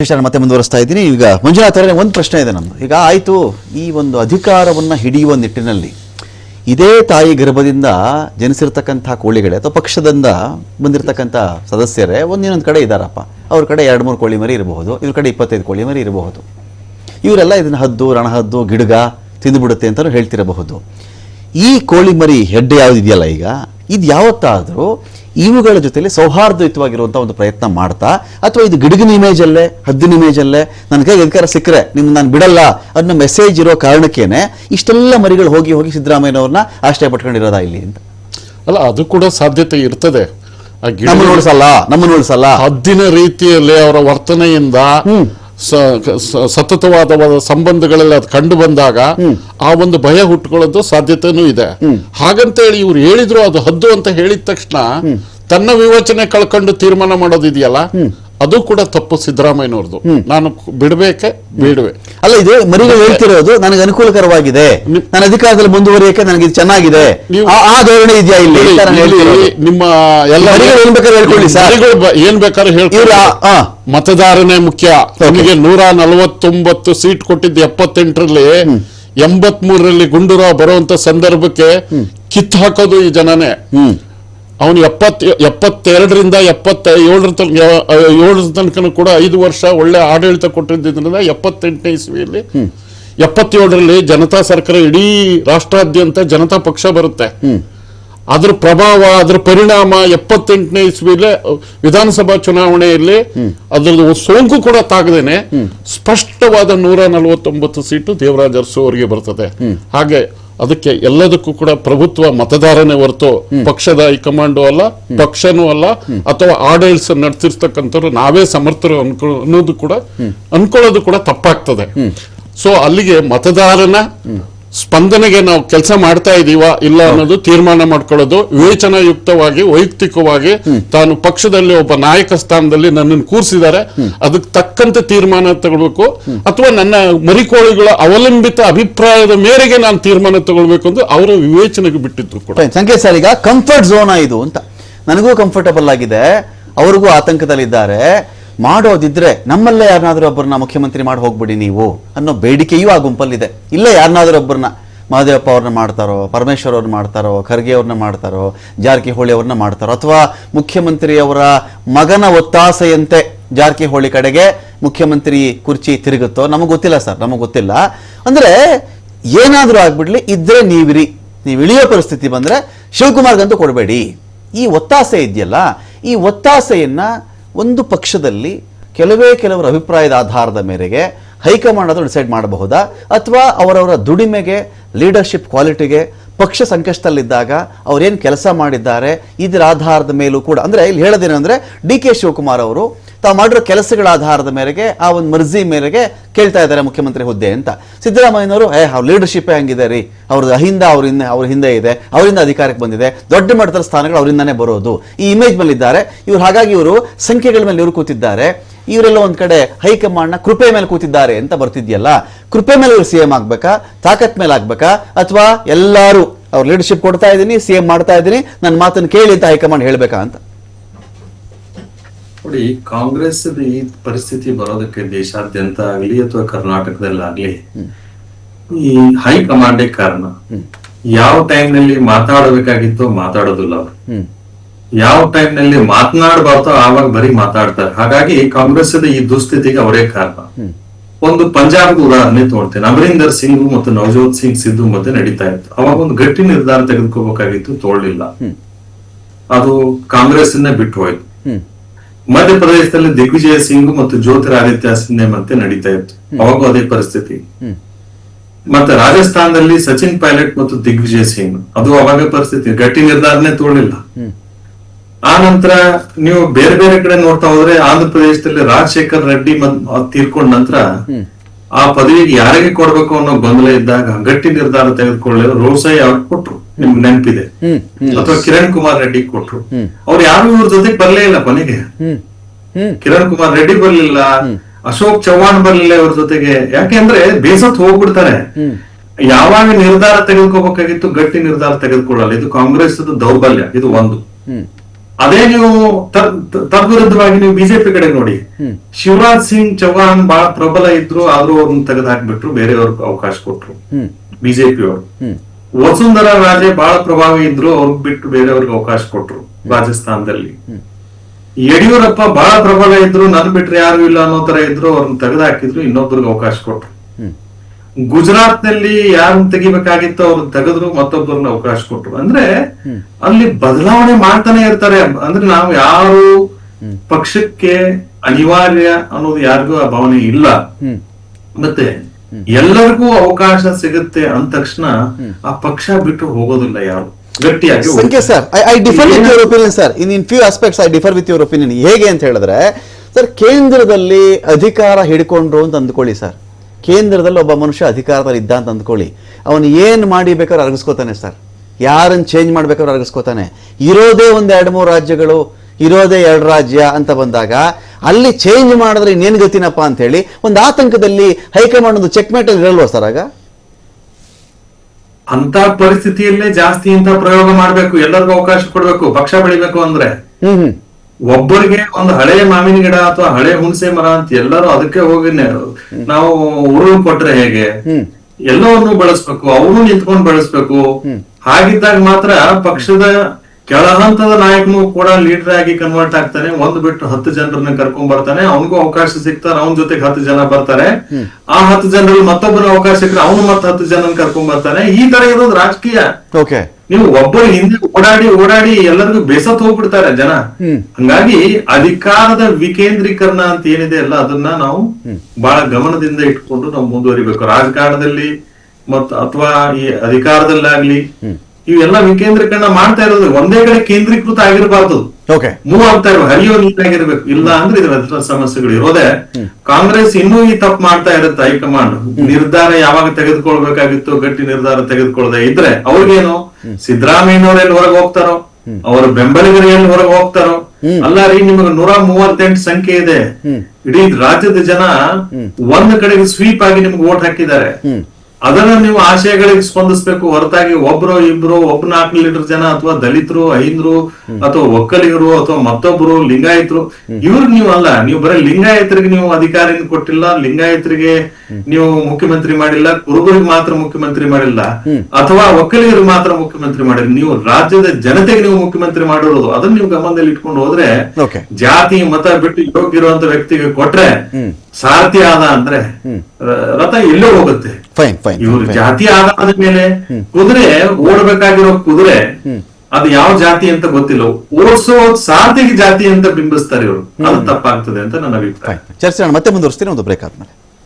ಮತ್ತೆ ಮುಂದುವರಿಸ್ತಾ ಇದ್ದೀನಿ. ಈಗ ಮಂಜುನಾಥ್ ಅವರೇ, ಒಂದು ಪ್ರಶ್ನೆ ಇದೆ ನಮ್ದು. ಈಗ ಆಯಿತು, ಈ ಒಂದು ಅಧಿಕಾರವನ್ನು ಹಿಡಿಯುವ ನಿಟ್ಟಿನಲ್ಲಿ ಇದೇ ತಾಯಿ ಗರ್ಭದಿಂದ ಜನಿಸಿರ್ತಕ್ಕಂಥ ಕೋಳಿಗಳೇ ಅಥವಾ ಪಕ್ಷದಿಂದ ಬಂದಿರತಕ್ಕಂಥ ಸದಸ್ಯರೇ, ಒಂದಿನೊಂದು ಕಡೆ ಇದ್ದಾರಪ್ಪ. ಅವ್ರ ಕಡೆ ಎರಡು ಮೂರು ಕೋಳಿ ಮರಿ ಇರಬಹುದು, ಇವ್ರ ಕಡೆ ಇಪ್ಪತ್ತೈದು ಕೋಳಿ ಮರಿ ಇರಬಹುದು. ಇವರೆಲ್ಲ ಇದನ್ನ ಹದ್ದು, ರಣಹದ್ದು, ಗಿಡಗ ತಿಂದುಬಿಡುತ್ತೆ ಅಂತಲೂ ಹೇಳ್ತಿರಬಹುದು. ಈ ಕೋಳಿ ಮರಿ ಹೆಡ್ಡೆ ಯಾವುದಿದೆಯಲ್ಲ ಈಗ? ಇದು ಯಾವತ್ತಾದರೂ ಇವುಗಳ ಜೊತೆಯಲ್ಲಿ ಸೌಹಾರ್ದಯುತವಾಗಿರುವಂಥ ಒಂದು ಪ್ರಯತ್ನ ಮಾಡ್ತಾ ಅಥವಾ ಇದು ಗಿಡಗಿನ ಇಮೇಜಲ್ಲೇ ಹದ್ದಿನ ಇಮೇಜಲ್ಲೇ ನನ್ನ ಕೈಗೆ ಅಧಿಕಾರ ಸಿಕ್ಕರೆ ನಿಮ್ಮ ನಾನು ಬಿಡಲ್ಲ ಅನ್ನೋ ಮೆಸೇಜ್ ಇರೋ ಕಾರಣಕ್ಕೇನೆ ಇಷ್ಟೆಲ್ಲ ಮರಿಗಳು ಹೋಗಿ ಹೋಗಿ ಸಿದ್ದರಾಮಯ್ಯನವ್ರನ್ನ ಆಶ್ರಯ ಪಟ್ಕೊಂಡಿರೋದಾ ಇಲ್ಲಿ ಅಂತ? ಅಲ್ಲ ಅದು ಕೂಡ ಸಾಧ್ಯತೆ ಇರ್ತದೆ. ನಮ್ಮನ್ನು ಉಳಿಸಲ್ಲ ನಮ್ಮನ್ನು ಉಳಿಸಲ್ಲ ಹದ್ದಿನ ರೀತಿಯಲ್ಲಿ ಅವರ ವರ್ತನೆಯಿಂದ ಸತತವಾದ ಸಂಬಂಧಗಳಲ್ಲಿ ಅದು ಕಂಡು ಬಂದಾಗ ಆ ಒಂದು ಭಯ ಹುಟ್ಕೊಳ್ಳೋದು ಸಾಧ್ಯತೆನೂ ಇದೆ. ಹಾಗಂತ ಹೇಳಿ ಇವ್ರು ಹೇಳಿದ್ರು ಅದು ಹದ್ದು ಅಂತ ಹೇಳಿದ ತಕ್ಷಣ ತನ್ನ ವಿವೇಚನೆ ಕಳ್ಕೊಂಡು ತೀರ್ಮಾನ ಮಾಡೋದಿದೆಯಲ್ಲ? ಅದು ಕೂಡ ತಪ್ಪು ಸಿದ್ದರಾಮಯ್ಯನವ್ರದ್ದು. ನಾನು ಬಿಡಬೇಕೆ ಬಿಡುವೆ ಅಲ್ಲ ಇದು ಮರಿಗಳು ಹೇಳ್ತಿರೋದು ನನಗೆ ಅನುಕೂಲಕರವಾಗಿದೆ. ನಾನು ಅಧಿಕಾರದಲ್ಲಿ ಮುಂದುವರಿಯಕ್ಕೆ ನನಗೆ ಇದು ಚೆನ್ನಾಗಿದೆ. ಆ- ಧೋರಣೆ ಇದೆಯಾ ಇಲ್ಲಿ. ನಿಮ್ಮ ಎಲ್ಲ ಏನ್ ಬೇಕಾದ್ರೂ ಹೇಳ್ಕೊಳ್ಳಿ ಸರ್. ಏನ್ ಬೇಕಾದ್ರೆ ಹೇಳ್ಕೊಳ್ಳಿ. ಮತದಾರನೇ ಮುಖ್ಯ. ನಿಮಗೆ ನೂರ ನಲವತ್ತೊಂಬತ್ತು ಸೀಟ್ ಕೊಟ್ಟಿದ್ದು ಎಪ್ಪತ್ತೆಂಟರಲ್ಲಿ ಎಂಬತ್ ಮೂರರಲ್ಲಿ ಗುಂಡೂರಾವ್ ಬರುವಂತ ಸಂದರ್ಭಕ್ಕೆ ಕಿತ್ತು ಹಾಕೋದು ಈ ಜನನೇ. ಅವನು ಎಪ್ಪತ್ ಎಪ್ಪತ್ತೆರಡರಿಂದ ಎಪ್ಪತ್ತ ಏಳರ ತನಕ ಏಳರ ತನಕ ಕೂಡ ಐದು ವರ್ಷ ಒಳ್ಳೆ ಆಡಳಿತ ಕೊಟ್ಟಿದ್ದರಿಂದ ಎಪ್ಪತ್ತೆಂಟನೇ ಇಸ್ವಿಯಲ್ಲಿ ಎಪ್ಪತ್ತೇಳರಲ್ಲಿ ಜನತಾ ಸರ್ಕಾರ ಇಡೀ ರಾಷ್ಟ್ರಾದ್ಯಂತ ಜನತಾ ಪಕ್ಷ ಬರುತ್ತೆ. ಅದ್ರ ಪ್ರಭಾವ ಅದ್ರ ಪರಿಣಾಮ ಎಪ್ಪತ್ತೆಂಟನೇ ಇಸ್ವಿಲೆ ವಿಧಾನಸಭಾ ಚುನಾವಣೆಯಲ್ಲಿ ಅದ್ರದ್ದು ಸೋಂಕು ಕೂಡ ತಾಗದೇನೆ ಸ್ಪಷ್ಟವಾದ ನೂರ ನಲವತ್ತೊಂಬತ್ತು ಸೀಟು ದೇವರಾಜ ಅರಸು ಅವರಿಗೆ ಬರ್ತದೆ. ಹಾಗೆ ಅದಕ್ಕೆ ಎಲ್ಲದಕ್ಕೂ ಕೂಡ ಪ್ರಭುತ್ವ ಮತದಾರನೇ ಹೊರತು ಪಕ್ಷದ ಹೈಕಮಾಂಡು ಅಲ್ಲ ಪಕ್ಷನೂ ಅಲ್ಲ ಅಥವಾ ಆಡಳಿತ ನಡೆಸಿರ್ತಕ್ಕಂಥವ್ರು ನಾವೇ ಸಮರ್ಥರು ಅನ್ಕೊ ಅನ್ನೋದು ಕೂಡ ಅನ್ಕೊಳ್ಳೋದು ಕೂಡ ತಪ್ಪಾಗ್ತದೆ. ಸೊ ಅಲ್ಲಿಗೆ ಮತದಾರನ ಸ್ಪಂದನೆಗೆ ನಾವು ಕೆಲಸ ಮಾಡ್ತಾ ಇದೀವ ಇಲ್ಲ ಅನ್ನೋದು ತೀರ್ಮಾನ ಮಾಡ್ಕೊಳ್ಳೋದು ವಿವೇಚನಾಯುಕ್ತವಾಗಿ ವೈಯಕ್ತಿಕವಾಗಿ ತಾನು ಪಕ್ಷದಲ್ಲಿ ಒಬ್ಬ ನಾಯಕ ಸ್ಥಾನದಲ್ಲಿ ನನ್ನನ್ನು ಕೂರಿಸಿದ್ದಾರೆ. ಅದಕ್ಕೆ ತಕ್ಕಂತೆ ತೀರ್ಮಾನ ತಗೊಳ್ಬೇಕು. ಅಥವಾ ನನ್ನ ಮರಿಕೋಳಿಗಳ ಅವಲಂಬಿತ ಅಭಿಪ್ರಾಯದ ಮೇರೆಗೆ ನಾನು ತೀರ್ಮಾನ ತಗೊಳ್ಬೇಕು ಅಂತ ಅವರ ವಿವೇಚನೆಗೆ ಬಿಟ್ಟಿದ್ರು ಕೂಡ. ಸಂಕೇತ ಸಂಕೇತ್ ಸರ್ ಈಗ ಕಂಫರ್ಟ್ ಝೋನ್ ಇದು ಅಂತ. ನನಗೂ ಕಂಫರ್ಟಬಲ್ ಆಗಿದೆ. ಅವ್ರಿಗೂ ಆತಂಕದಲ್ಲಿದ್ದಾರೆ. ಮಾಡೋದಿದ್ರೆ ನಮ್ಮಲ್ಲೇ ಯಾರನ್ನಾದ್ರೂ ಒಬ್ಬರನ್ನ ಮುಖ್ಯಮಂತ್ರಿ ಮಾಡಿ ಹೋಗ್ಬಿಡಿ ನೀವು ಅನ್ನೋ ಬೇಡಿಕೆಯೂ ಆ ಗುಂಪಲ್ಲಿದೆ. ಇಲ್ಲೇ ಯಾರನ್ನಾದ್ರೂ ಒಬ್ಬರನ್ನ ಮಹದೇವಪ್ಪ ಅವ್ರನ್ನ ಮಾಡ್ತಾರೋ, ಪರಮೇಶ್ವರ್ ಅವ್ರನ್ನ ಮಾಡ್ತಾರೋ, ಖರ್ಗೆ ಅವ್ರನ್ನ ಮಾಡ್ತಾರೋ, ಜಾರಕಿಹೊಳಿ ಅವ್ರನ್ನ ಮಾಡ್ತಾರೋ, ಅಥವಾ ಮುಖ್ಯಮಂತ್ರಿಯವರ ಮಗನ ಒತ್ತಾಸೆಯಂತೆ ಜಾರಕಿಹೊಳಿ ಕಡೆಗೆ ಮುಖ್ಯಮಂತ್ರಿ ಕುರ್ಚಿ ತಿರುಗುತ್ತೋ? ನಮಗೆ ಗೊತ್ತಿಲ್ಲ ಸರ್, ನಮಗೆ ಗೊತ್ತಿಲ್ಲ. ಅಂದ್ರೆ ಏನಾದರೂ ಆಗ್ಬಿಡ್ಲಿ, ಇದ್ರೆ ನೀವಿರಿ. ನೀವು ಇಳಿಯೋ ಪರಿಸ್ಥಿತಿ ಬಂದ್ರೆ ಶಿವಕುಮಾರ್ಗಂತೂ ಕೊಡಬೇಡಿ. ಈ ಒತ್ತಾಸೆ ಇದೆಯಲ್ಲ, ಈ ಒತ್ತಾಸೆಯನ್ನ ಒಂದು ಪಕ್ಷದಲ್ಲಿ ಕೆಲವೇ ಕೆಲವರ ಅಭಿಪ್ರಾಯದ ಆಧಾರದ ಮೇರೆಗೆ ಹೈಕಮಾಂಡ್ ಅದು ಡಿಸೈಡ್ ಮಾಡಬಹುದಾ? ಅಥವಾ ಅವರವರ ದುಡಿಮೆಗೆ, ಲೀಡರ್ಶಿಪ್ ಕ್ವಾಲಿಟಿಗೆ, ಪಕ್ಷ ಸಂಕಷ್ಟದಲ್ಲಿದ್ದಾಗ ಅವರೇನು ಕೆಲಸ ಮಾಡಿದ್ದಾರೆ? ಇದರ ಆಧಾರದ ಮೇಲೂ ಕೂಡ, ಅಂದರೆ ಇಲ್ಲಿ ಹೇಳೋದೇನೆಂದರೆ ಡಿ ಕೆ ಶಿವಕುಮಾರ್ ಅವರು ತಾವು ಮಾಡಿರೋ ಕೆಲಸಗಳ ಆಧಾರದ ಮೇರೆಗೆ, ಆ ಒಂದು ಮರ್ಜಿ ಮೇರೆಗೆ ಕೇಳ್ತಾ ಇದ್ದಾರೆ ಮುಖ್ಯಮಂತ್ರಿ ಹುದ್ದೆ ಅಂತ. ಸಿದ್ದರಾಮಯ್ಯನವರು, ಏ, ಅವ್ರ ಲೀಡರ್ಶಿಪ್ ಹಂಗಿದೆ ರೀ? ಅವ್ರದ್ದು ಅಹಿಂದ ಅವ್ರ ಹಿಂದೆ ಅವ್ರ ಹಿಂದೆ ಇದೆ, ಅವರಿಂದ ಅಧಿಕಾರಕ್ಕೆ ಬಂದಿದೆ. ದೊಡ್ಡ ಮಟ್ಟದ ಸ್ಥಾನಗಳು ಅವರಿಂದಾನೇ ಬರೋದು. ಈ ಇಮೇಜ್ ಮೇಲೆ ಇದ್ದಾರೆ ಇವ್ರು ಹಾಗಾಗಿ ಇವರು ಸಂಖ್ಯೆಗಳ ಮೇಲೆ ಇವರು ಕೂತಿದ್ದಾರೆ. ಇವರೆಲ್ಲ ಒಂದು ಕಡೆ ಹೈಕಮಾಂಡ್ನ ಕೃಪೆ ಮೇಲೆ ಕೂತಿದ್ದಾರೆ ಅಂತ ಬರ್ತಿದ್ಯಲ್ಲ. ಕೃಪೆ ಮೇಲೆ ಇವರು ಸಿ ಎಂ ಆಗ್ಬೇಕಾ? ತಾಕತ್ ಮೇಲೆ ಆಗ್ಬೇಕಾ? ಅಥವಾ ಎಲ್ಲರೂ ಅವ್ರ ಲೀಡರ್ಶಿಪ್ ಕೊಡ್ತಾ ಇದ್ದೀನಿ ಸಿ ಎಂ ಮಾಡ್ತಾ ಇದ್ದೀನಿ ನನ್ನ ಮಾತನ್ನು ಕೇಳಿ ಅಂತ ಹೈಕಮಾಂಡ್ ಹೇಳಬೇಕಾ ಅಂತ. ನೋಡಿ ಕಾಂಗ್ರೆಸ್ ಈ ಪರಿಸ್ಥಿತಿ ಬರೋದಕ್ಕೆ ದೇಶಾದ್ಯಂತ ಆಗ್ಲಿ ಅಥವಾ ಕರ್ನಾಟಕದಲ್ಲಾಗ್ಲಿ ಈ ಹೈಕಮಾಂಡೇ ಕಾರಣ. ಯಾವ ಟೈಮ್ನಲ್ಲಿ ಮಾತಾಡಬೇಕಾಗಿತ್ತು ಮಾತಾಡೋದಿಲ್ಲ ಅವ್ರು. ಯಾವ ಟೈಮ್ನಲ್ಲಿ ಮಾತನಾಡಬಾರ್ದೋ ಆವಾಗ ಬರೀ ಮಾತಾಡ್ತಾರೆ. ಹಾಗಾಗಿ ಕಾಂಗ್ರೆಸ್ ಈ ದುಸ್ಥಿತಿಗೆ ಅವರೇ ಕಾರಣ. ಒಂದು ಪಂಜಾಬ್ ಉದಾಹರಣೆ ತೋರ್ತೇನೆ ಅಮರಿಂದರ್ ಸಿಂಗ್ ಮತ್ತು ನವಜೋತ್ ಸಿಂಗ್ ಸಿದ್ದು ಮತ್ತೆ ನಡೀತಾ ಇತ್ತು. ಅವಾಗ ಒಂದು ಗಟ್ಟಿ ನಿರ್ಧಾರ ತೆಗೆದುಕೋಬೇಕಾಗಿತ್ತು ತೋಳಿಲ್ಲ ಅದು ಕಾಂಗ್ರೆಸ್ ಬಿಟ್ಟು ಹೋಯ್ತು. ಮಧ್ಯಪ್ರದೇಶದಲ್ಲಿ ದಿಗ್ವಿಜಯ ಸಿಂಗ್ ಮತ್ತು ಜ್ಯೋತಿರಾದಿತ್ಯ ಸಿಂಧೆ ಮತ್ತೆ ನಡೀತಾ ಇತ್ತು. ಅವಾಗ ಅದೇ ಪರಿಸ್ಥಿತಿ. ಮತ್ತೆ ರಾಜಸ್ಥಾನದಲ್ಲಿ ಸಚಿನ್ ಪೈಲಟ್ ಮತ್ತು ದಿಗ್ವಿಜಯ್ ಸಿಂಗ್. ಅದು ಅವಾಗ ಪರಿಸ್ಥಿತಿ. ಗಟ್ಟಿ ನಿರ್ಧಾರನೇ ತೋಳಿಲ್ಲ ಆ ನಂತರ ನೀವು ಬೇರೆ ಬೇರೆ ಕಡೆ ನೋಡ್ತಾ ಹೋದ್ರೆ ಆಂಧ್ರ ಪ್ರದೇಶದಲ್ಲಿ ರಾಜಶೇಖರ್ ರೆಡ್ಡಿ ತೀರ್ಕೊಂಡ ನಂತರ ಆ ಪದವಿಗೆ ಯಾರಿಗೆ ಕೊಡ್ಬೇಕು ಅನ್ನೋ ಗೊಂದಲ ಇದ್ದಾಗ ಗಟ್ಟಿ ನಿರ್ಧಾರ ತೆಗೆದುಕೊಳ್ಳಲು ರೋಸಯ್ಯ ಅವ್ರು ಕೊಟ್ರು. ನಿಮ್ಗೆ ನೆನಪಿದೆ. ಅಥವಾ ಕಿರಣ್ ಕುಮಾರ್ ರೆಡ್ಡಿ ಕೊಟ್ರು. ಅವ್ರು ಯಾರು ಇವ್ರ ಜೊತೆ ಬರ್ಲೇ ಇಲ್ಲ ಕೊನೆಗೆ ಕಿರಣ್ ಕುಮಾರ್ ರೆಡ್ಡಿ ಬರ್ಲಿಲ್ಲ ಅಶೋಕ್ ಚೌಹಾಣ್ ಬರ್ಲಿಲ್ಲ ಇವ್ರ ಜೊತೆಗೆ. ಯಾಕೆಂದ್ರೆ ಬೇಸತ್ ಹೋಗ್ಬಿಡ್ತಾರೆ. ಯಾವಾಗ ನಿರ್ಧಾರ ತೆಗೆದುಕೋಬೇಕಾಗಿತ್ತು ಗಟ್ಟಿ ನಿರ್ಧಾರ ತೆಗೆದುಕೊಳ್ಳಲ್ಲ. ಇದು ಕಾಂಗ್ರೆಸ್ ದೌರ್ಬಲ್ಯ. ಇದು ಒಂದು. ಅದೇ ನೀವು ತದ್ವಿರುದ್ಧವಾಗಿ ನೀವು ಬಿಜೆಪಿ ಕಡೆ ನೋಡಿ. ಶಿವರಾಜ್ ಸಿಂಗ್ ಚೌಹಾಣ್ ಬಹಳ ಪ್ರಬಲ ಇದ್ರು ಆದ್ರೂ ಅವ್ರನ್ನ ತೆಗೆದು ಹಾಕ್ಬಿಟ್ರು ಬೇರೆಯವ್ರಿಗೆ ಅವಕಾಶ ಕೊಟ್ರು. ಬಿಜೆಪಿ ಅವರು. ವಸುಂಧರಾ ರಾಜೆ ಬಹಳ ಪ್ರಭಾವಿ ಇದ್ರು ಅವ್ರಿಗೆ ಬಿಟ್ಟು ಬೇರೆಯವ್ರಿಗೆ ಅವಕಾಶ ಕೊಟ್ರು ರಾಜಸ್ಥಾನದಲ್ಲಿ. ಯಡಿಯೂರಪ್ಪ ಬಹಳ ಪ್ರಬಲ ಇದ್ರು ನನ್ ಬಿಟ್ರೆ ಯಾರು ಇಲ್ಲ ಅನ್ನೋ ತರ ಇದ್ರು ಅವ್ರನ್ನ ತೆಗೆದು ಹಾಕಿದ್ರು ಇನ್ನೊಬ್ರಿಗೆ ಅವಕಾಶ ಕೊಟ್ರು. ಗುಜರಾತ್ನಲ್ಲಿ ಯಾರನ್ನ ತೆಗಿಬೇಕಾಗಿತ್ತು ಅವ್ರನ್ನ ತೆಗೆದ್ರು ಮತ್ತೊಬ್ಬರನ್ನ ಅವಕಾಶ ಕೊಟ್ರು ಅಂದ್ರೆ ಅಲ್ಲಿ ಬದಲಾವಣೆ ಮಾಡ್ತಾನೆ ಇರ್ತಾರೆ. ಅಂದ್ರೆ ನಾವು ಯಾರು ಪಕ್ಷಕ್ಕೆ ಅನಿವಾರ್ಯ ಅನ್ನೋದು ಯಾರಿಗೂ ಆ ಭಾವನೆ ಇಲ್ಲ. ಮತ್ತೆ ಎಲ್ಲರಿಗೂ ಅವಕಾಶ ಸಿಗುತ್ತೆ ಅಂದ ತಕ್ಷಣ ಆ ಪಕ್ಷ ಬಿಟ್ಟು ಹೋಗೋದಿಲ್ಲ ಯಾರು. ಗಟ್ಟಿಯಾಗಿ sir I I differ with your opinion sir in in few aspects I differ with your opinion ಹೇಗೆ ಅಂತ ಹೇಳಿದ್ರೆ ಸರ್ ಕೇಂದ್ರದಲ್ಲಿ ಅಧಿಕಾರ ಹಿಡ್ಕೊಂಡ್ರು ಅಂತ ಅಂದ್ಕೊಳ್ಳಿ ಸರ್ ಕೇಂದ್ರದಲ್ಲಿ ಒಬ್ಬ ಮನುಷ್ಯ ಅಧಿಕಾರದಲ್ಲಿ ಇದ್ದ ಅಂತ ಅಂದ್ಕೊಳ್ಳಿ. ಅವನು ಏನು ಮಾಡಿ ಬೇಕಾದ್ರೆ ಅರಗಿಸ್ಕೋತಾನೆ ಸರ್. ಯಾರನ್ನು ಚೇಂಜ್ ಮಾಡಬೇಕಾದ್ರೆ ಅರಗಿಸ್ಕೋತಾನೆ. ಇರೋದೇ ಒಂದು ಎರಡು ಮೂರು ರಾಜ್ಯಗಳು ಇರೋದೇ ಎರಡು ರಾಜ್ಯ ಅಂತ ಬಂದಾಗ ಅಲ್ಲಿ ಚೇಂಜ್ ಮಾಡಿದ್ರೆ ಇನ್ನೇನು ಗತಿನಪ್ಪ ಅಂತ ಹೇಳಿ ಒಂದು ಆತಂಕದಲ್ಲಿ ಹೈಕಮಾಂಡ್ ಒಂದು ಚೆಕ್ ಅಲ್ಲಿ ಇರಲ್ವ ಸರ್ ಆಗ? ಅಂತ ಪರಿಸ್ಥಿತಿಯಲ್ಲೇ ಜಾಸ್ತಿ ಇಂತ ಪ್ರಯೋಗ ಮಾಡಬೇಕು. ಎಲ್ಲರಿಗೂ ಅವಕಾಶ ಕೊಡಬೇಕು. ಪಕ್ಷ ಬೆಳಿಬೇಕು ಅಂದ್ರೆ. ಹ್ಮ್ ಹ್ಮ್. ಒಬ್ಬರಿಗೆ ಒಂದು ಹಳೆ ಮಾವಿನ ಗಿಡ ಅಥವಾ ಹಳೆ ಹುಣಸೆ ಮರ ಅಂತ ಎಲ್ಲರೂ ಅದಕ್ಕೆ ಹೋಗಿ ನಾವು ಉರುಳು ಕೊಟ್ರೆ ಹೇಗೆ? ಎಲ್ಲವನ್ನೂ ಬೆಳೆಸ್ಬೇಕು ಅವನು ನಿಂತ್ಕೊಂಡು ಬೆಳೆಸ್ಬೇಕು. ಹಾಗಿದ್ದಾಗ ಮಾತ್ರ ಪಕ್ಷದ ಕೆಳಹಂತದ ನಾಯಕನು ಕೂಡ ಲೀಡರ್ ಆಗಿ ಕನ್ವರ್ಟ್ ಆಗ್ತಾನೆ. ಒಂದು ಬಿಟ್ಟು ಹತ್ತು ಜನರನ್ನ ಕರ್ಕೊಂಡ್ ಬರ್ತಾನೆ. ಅವನಿಗೂ ಅವಕಾಶ ಸಿಗ್ತಾನೆ. ಅವನ ಜೊತೆಗೆ ಹತ್ತು ಜನ ಬರ್ತಾರೆ. ಆ ಹತ್ತು ಜನರಲ್ಲಿ ಮತ್ತೊಬ್ಬರ ಅವಕಾಶ ಸಿಕ್ಕರೆ ಅವನು ಮತ್ತೆ ಹತ್ತು ಜನ ಕರ್ಕೊಂಡ್ ಬರ್ತಾನೆ. ಈ ತರ ಇರೋದು ರಾಜಕೀಯ. ಓಕೆ ನೀವು ಒಬ್ಬರು ಹಿಂದೆ ಓಡಾಡಿ ಓಡಾಡಿ ಎಲ್ಲರಿಗೂ ಬೇಸತ್ ಹೋಗ್ಬಿಡ್ತಾರೆ ಜನ. ಹಂಗಾಗಿ ಅಧಿಕಾರದ ವಿಕೇಂದ್ರೀಕರಣ ಅಂತ ಏನಿದೆ ಅಲ್ಲ ಅದನ್ನ ನಾವು ಬಹಳ ಗಮನದಿಂದ ಇಟ್ಕೊಂಡು ನಾವು ಮುಂದುವರಿಬೇಕು. ರಾಜಕಾರಣದಲ್ಲಿ ಮತ್ ಅಥವಾ ಈ ಅಧಿಕಾರದಲ್ಲಾಗ್ಲಿ ಇವೆಲ್ಲ ವಿಕೇಂದ್ರೀಕರಣ ಮಾಡ್ತಾ ಇರೋದು ಒಂದೇ ಕಡೆ ಕೇಂದ್ರೀಕೃತ ಆಗಿರಬಾರ್ದು. ಓಕೆ ಮೂವ್ ಆಗ್ತಾ ಇರೋ ಹರಿಯೋ ನೀರಾಗಿರ್ಬೇಕು. ಇಲ್ಲ ಅಂದ್ರೆ ಇದರ ಸಮಸ್ಯೆಗಳು ಇರೋದೇ. ಕಾಂಗ್ರೆಸ್ ಇನ್ನೂ ಈ ತಪ್ಪು ಮಾಡ್ತಾ ಇರುತ್ತೆ ಹೈಕಮಾಂಡ್. ನಿರ್ಧಾರ ಯಾವಾಗ ತೆಗೆದುಕೊಳ್ಬೇಕಾಗಿತ್ತು ಗಟ್ಟಿ ನಿರ್ಧಾರ ತೆಗೆದುಕೊಳ್ಳದೆ ಇದ್ರೆ ಅವ್ರಿಗೇನು? ಸಿದ್ದರಾಮಯ್ಯನವ್ರು ಎಲ್ಲಿ ಹೊರಗೆ ಹೋಗ್ತಾರೋ? ಅವರ ಬೆಂಬಲಿಗರು ಎಲ್ಲಿ ಹೊರಗೆ ಹೋಗ್ತಾರೋ? ಅಲ್ಲ ರೀ ನಿಮಗೆ ನೂರ ಮೂವತ್ತೆಂಟು ಸಂಖ್ಯೆ ಇದೆ. ಇಡೀ ರಾಜ್ಯದ ಜನ ಒಂದ್ ಕಡೆಗೆ ಸ್ವೀಪ್ ಆಗಿ ನಿಮ್ಗೆ ಓಟ್ ಹಾಕಿದ್ದಾರೆ. ಅದನ್ನ ನೀವು ಆಶಯಗಳಿಗೆ ಸ್ಪಂದಿಸ್ಬೇಕು. ಹೊರತಾಗಿ ಒಬ್ರು ಇಬ್ರು ಒಬ್ಬ ನಾಲ್ಕು ಲೀಟರ್ ಜನ ಅಥವಾ ದಲಿತರು ಐಂದ್ರು ಅಥವಾ ಒಕ್ಕಲಿಗರು ಅಥವಾ ಮತ್ತೊಬ್ರು ಲಿಂಗಾಯತರು. ಇವ್ರಿಗೆ ನೀವು ಅಲ್ಲ ನೀವು ಬರೀ ಲಿಂಗಾಯತರಿಗೆ ನೀವು ಅಧಿಕಾರ ಕೊಟ್ಟಿಲ್ಲ ಲಿಂಗಾಯತರಿಗೆ ನೀವು ಮುಖ್ಯಮಂತ್ರಿ ಮಾಡಿಲ್ಲ ಕುರುಬರಿಗೆ ಮಾತ್ರ ಮುಖ್ಯಮಂತ್ರಿ ಮಾಡಿಲ್ಲ ಅಥವಾ ಒಕ್ಕಲಿಗರಿಗೆ ಮಾತ್ರ ಮುಖ್ಯಮಂತ್ರಿ ಮಾಡಿಲ್ಲ. ನೀವು ರಾಜ್ಯದ ಜನತೆಗೆ ನೀವು ಮುಖ್ಯಮಂತ್ರಿ ಮಾಡಿರೋದು ಅದನ್ನ ನೀವು ಗಮನದಲ್ಲಿ ಇಟ್ಕೊಂಡು ಹೋದ್ರೆ ಜಾತಿ ಮತ ಬಿಟ್ಟು ಯೋಗ್ಯ ಇರುವಂತ ವ್ಯಕ್ತಿಗೆ ಕೊಟ್ರೆ ಸಾರಥಿ ಆದ ಅಂದ್ರೆ ರಥ ಎಲ್ಲೋ ಹೋಗುತ್ತೆ. ಫೈನ್ ಫೈನ್ ಇವ್ರ ಜಾತಿ ಆಧಾರದ ಮೇಲೆ ಕುದುರೆ ಓಡಬೇಕಾಗಿರೋ ಕುದುರೆ ಅದು ಯಾವ ಜಾತಿ ಅಂತ ಗೊತ್ತಿಲ್ಲ. ಓಡಿಸೋ ಸಾರ್ಥಿಕ ಜಾತಿ ಅಂತ ಬಿಂಬಿಸ್ತಾರೆ ಇವರು. ಅದು ತಪ್ಪಾಗ್ತದೆ ಅಂತ ನನ್ನ ಅಭಿಪ್ರಾಯ. ಚರ್ಚೆ ಮತ್ತೆ ಮುಂದುವರಿಸ್ತೀನಿ ಒಂದು ಬ್ರೇಕ್ ಆದ್ಮೇಲೆ.